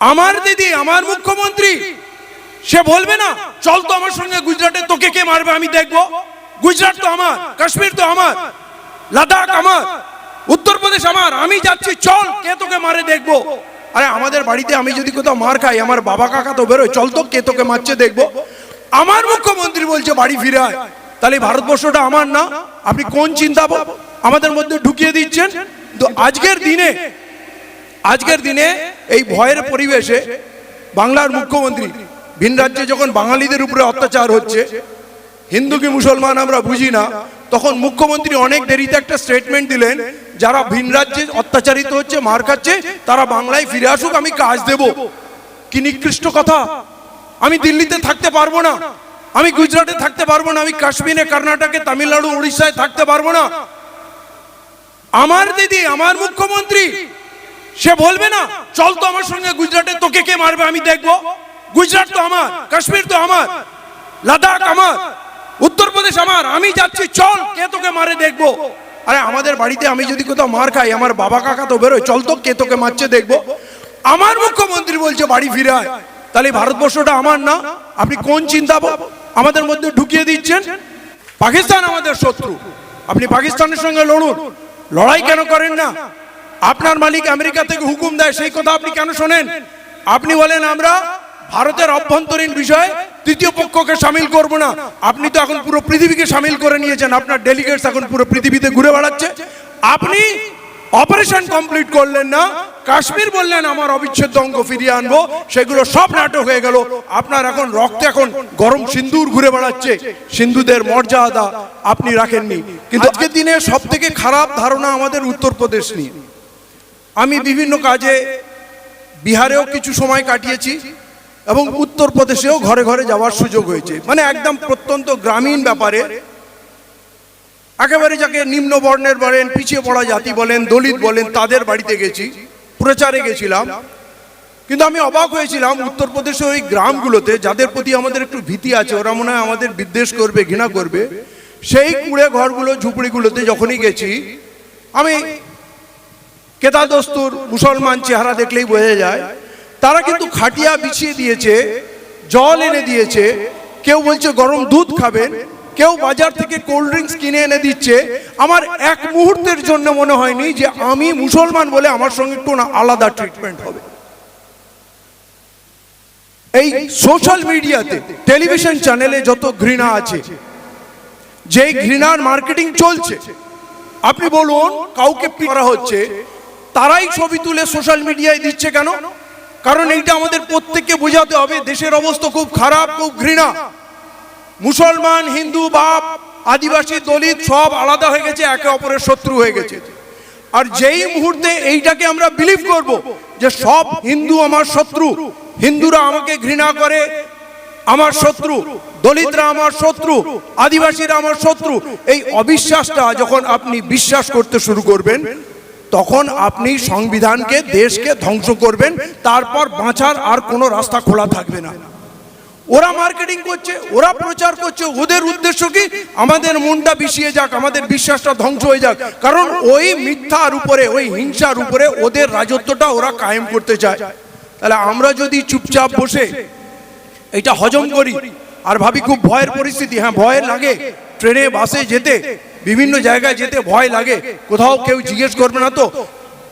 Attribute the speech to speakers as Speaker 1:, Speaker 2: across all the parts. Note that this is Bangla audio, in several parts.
Speaker 1: আমার দিদি, আমার মুখ্যমন্ত্রী, সে বলবে না, চল তো আমার সঙ্গে গুজরাটে, তোকে কে মারবে আমি দেখব। গুজরাট তো আমার, কাশ্মীর তো আমার, লাদাখ আমার, উত্তরপ্রদেশ আমার, আমি যাচ্ছি, চল, কে তোকে মারে দেখব। আরে, আমাদের বাড়িতে আমি যদি কোথাও মার খাই, আমার বাবা কাকা তো বেরোয়, চল তো কে তোকে মারছে দেখব। আমার মুখ্যমন্ত্রী বলছে, বাড়ি ফিরে আয়। তাহলে ভারতবর্ষটা আমার না? আপনি কোন চিন্তা আমাদের মধ্যে ঢুকিয়ে দিচ্ছেন? তো আজকের দিনে আজকের দিনে এই ভয়ের পরিবেশে বাংলার মুখ্যমন্ত্রী ভিন রাজ্যে যখন বাঙালিদের উপরে অত্যাচার হচ্ছে, হিন্দু কি মুসলমান আমরা বুঝি না, তখন মুখ্যমন্ত্রী অনেক দেরিতে একটা স্টেটমেন্ট দিলেন, যারা ভিন রাজ্যে অত্যাচারিত হচ্ছে, মার খাচ্ছে, তারা বাংলায় ফিরে আসুক, আমি কাজ দেব। কি নিকৃষ্ট কথা। আমি দিল্লিতে থাকতে পারব না। আমি গুজরাটে থাকতে পারব না। আমি কাশ্মীরে, কর্ণাটকে, তামিলনাড়ু, উড়িষ্যায় থাকতে পারব না। আমার দিদি, আমার মুখ্যমন্ত্রী সে বলবে না, চল তো আমার সঙ্গে গুজরাটে, তোকে কে মারবে আমি দেখব। গুজরাট তো আমার, কাশ্মীর তো আমার, লাদাখ আমার, উত্তরপ্রদেশ আমার, আমি যাচ্ছি, চল, কে তোকে মারে দেখব। আরে, আমাদের বাড়িতে আমি যদি কোথাও মার খাই, আমার বাবা কাকা তো বেরোয়, চল তো কে তোকে মারছে দেখব। আমার মুখ্যমন্ত্রী বলছে, বাড়ি ফিরে আয়। তাহলে ভারতবর্ষটা আমার না? আপনি কোন চিন্তা আমাদের মধ্যে ঢুকিয়ে দিচ্ছেন? পাকিস্তান আমাদের শত্রু। আপনি পাকিস্তানের সঙ্গে লড়ুন। লড়াই কেন করেন না? আপনার মালিক আমেরিকা থেকে হুকুম দেয়, সেই কথা আপনি কেন শোনেন? আপনি বলেন, আমরা ভারতের অভ্যন্তরীণ বিষয়ে তৃতীয় পক্ষকে সামিল করব না। আপনি তো এখন পুরো পৃথিবীকে সামিল করে নিয়েছেন, আপনার ডেলিগেটস এখন পুরো পৃথিবীতে ঘুরে বেড়াচ্ছে। আপনি অপারেশন কমপ্লিট করলেন না, কাশ্মীর বললেন, আমার অবিচ্ছেদ্য অঙ্গ ফিরিয়ে আনব। সেগুলো সব নাটক হয়ে গেল। আপনার এখন রক্ত এখন গরম সিন্দুর ঘুরে বেড়াচ্ছে। সিন্ধুদের মর্যাদা আপনি রাখেননি। কিন্তু আজকের দিনে সব থেকে খারাপ ধারণা আমাদের উত্তরপ্রদেশ নিয়ে। আমি বিভিন্ন কাজে বিহারেও কিছু সময় কাটিয়েছি এবং উত্তরপ্রদেশেও ঘরে ঘরে যাওয়ার সুযোগ হয়েছে। মানে একদম প্রত্যন্ত গ্রামীণ ব্যাপারে একেবারে যাকে নিম্ন বর্ণের বলেন পিছিয়ে পড়া জাতি বলেন দলিত বলেন তাদের বাড়িতে গেছি প্রচারে গেছিলাম। কিন্তু আমি অবাক হয়েছিলাম উত্তরপ্রদেশে ওই গ্রামগুলোতে যাদের প্রতি আমাদের একটু ভীতি আছে ওরা মনে হয় আমাদের বিদ্বেষ করবে ঘৃণা করবে সেই কুড়ে ঘরগুলো ঝুপড়িগুলোতে যখনই গেছি আমি কেতাদস্তুর মুসলমান চেহারা দেখলেই বোঝা যায়, তারা কিন্তু খাটিয়া বিছিয়ে দিয়েছে, জল এনে দিয়েছে, কেউ বলছে গরম দুধ খাবেন, কেউ বাজার থেকে কোল্ড ড্রিঙ্কস কিনে এনে দিচ্ছে, আমার এক মুহূর্তের জন্য মনে হয়নি যে আমি মুসলমান বলে আমার সঙ্গে একটু না আলাদা ট্রিটমেন্ট হবে। এই সোশ্যাল মিডিয়াতে টেলিভিশন চ্যানেলে যত ঘৃণা আছে যে ঘৃণার মার্কেটিং চলছে, আপনি বলুন, কাউকে করা হচ্ছে তারাই ছবি তুলে সোশ্যাল মিডিয়ায় দিচ্ছে কেন? কারণ এইটা আমাদের প্রত্যেককে বোঝাতে হবে, দেশের অবস্থা খুব খারাপ, খুব ঘৃণা। মুসলমান, হিন্দু, বাপ, আদিবাসী, দলিত সব আলাদা হয়ে গেছে, একে অপরের শত্রু হয়ে গেছে। আর যেই মুহূর্তে এইটাকে আমরা বিলিভ করব যে সব হিন্দু আমার শত্রু, হিন্দুরা আমাকে ঘৃণা করে, আমার শত্রু, দলিতরা আমার শত্রু, আদিবাসীরা আমার শত্রু, এই অবিশ্বাসটা যখন আপনি বিশ্বাস করতে শুরু করবেন তখন আপনি সংবিধানকে দেশকে ধ্বংস করবেন, তারপর বাঁচার আর কোনো রাস্তা খোলা থাকবে না। ওরা মার্কেটিং করছে, ওরা প্রচার করছে, ওদের উদ্দেশ্য কি? আমাদের মনটা বিষিয়ে যাক, আমাদের বিশ্বাসটা ধ্বংস হয়ে যাক। কারণ ওই মিথ্যার উপরে, ওই হিংসার উপরে ওদের রাজত্বটা ওরা কায়েম করতে চায়। তাহলে আমরা যদি চুপচাপ বসে এটা হজম করি, আর ভাবি খুব ভয়ের পরিস্থিতি হ্যাঁ ভয় লাগে, ট্রেনে, বাসে যেতে বিভিন্ন জায়গায় যেতে ভয় লাগে। কোথাও কেউ জিজ্ঞেস করবে না তো।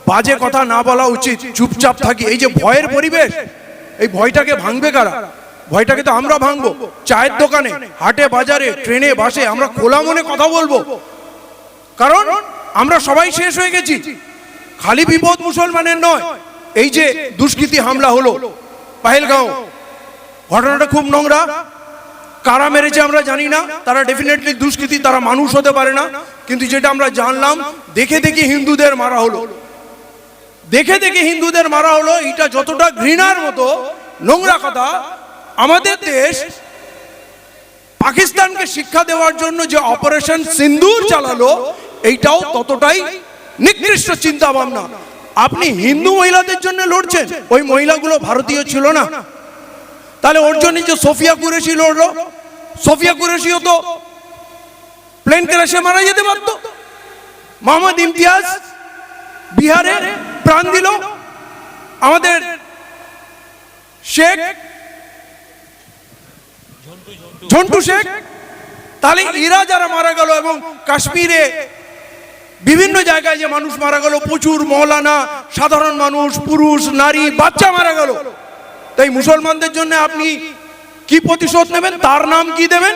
Speaker 1: বাজে কথা না বলা উচিত, চুপচাপ থাকি। এই যে ভয়ের পরিবেশ, এই ভয়টাকে ভাঙবে কারা? ভয়টাকে তো আমরা ভাঙবো। চায়ের দোকানে, হাটে, বাজারে, ট্রেনে, বাসে আমরা খোলা মনে কথা বলব। কারণ আমরা সবাই শেষ হয়ে গেছি। খালি বিপদ মুসলমানের নয়। এই যে দুষ্কৃতি হামলা হলো, পাহেলগাঁও। ঘটনাটা খুব নোংরা। কারা মেরেছে আমরা জানি না। তারা ডেফিনেটলি দুষ্কৃতি, তারা মানুষ হতে পারে না। কিন্তু যেটা আমরা জানলাম, দেখে দেখে হিন্দুদের মারা হলো। দেখে দেখে হিন্দুদের মারা হলো, এটা যতটা ঘৃণার মতো, নোংরা কথা, আমাদের দেশ পাকিস্তানকে শিক্ষা দেওয়ার জন্য যে অপারেশন সিন্দুর চালালো, এইটাও ততটাই নিকৃষ্ট চিন্তা ভাবনা আপনি হিন্দু মহিলাদের জন্য লড়ছেন, ওই মহিলাগুলো ভারতীয় ছিল না। তাহলে ওর জন্য যে সোফিয়া কুরেশি লড়লো। সোফিয়া কুরেশিও তো প্লেন ক্র্যাশে মারা যেতে পারত। মোহাম্মদ ইমতিয়াজ বিহারে প্রাণ দিল। আমাদের শেখ ঝন্টু শেখ। তাহলে এরা যারা মারা গেল এবং কাশ্মীরে বিভিন্ন জায়গায় যে মানুষ মারা গেল, প্রচুর মৌলানা, সাধারণ মানুষ, পুরুষ, নারী, বাচ্চা মারা গেল। তাই মুসলমানদের জন্য আপনি কি প্রতিশোধ নেবেন? তার নাম কি দেবেন?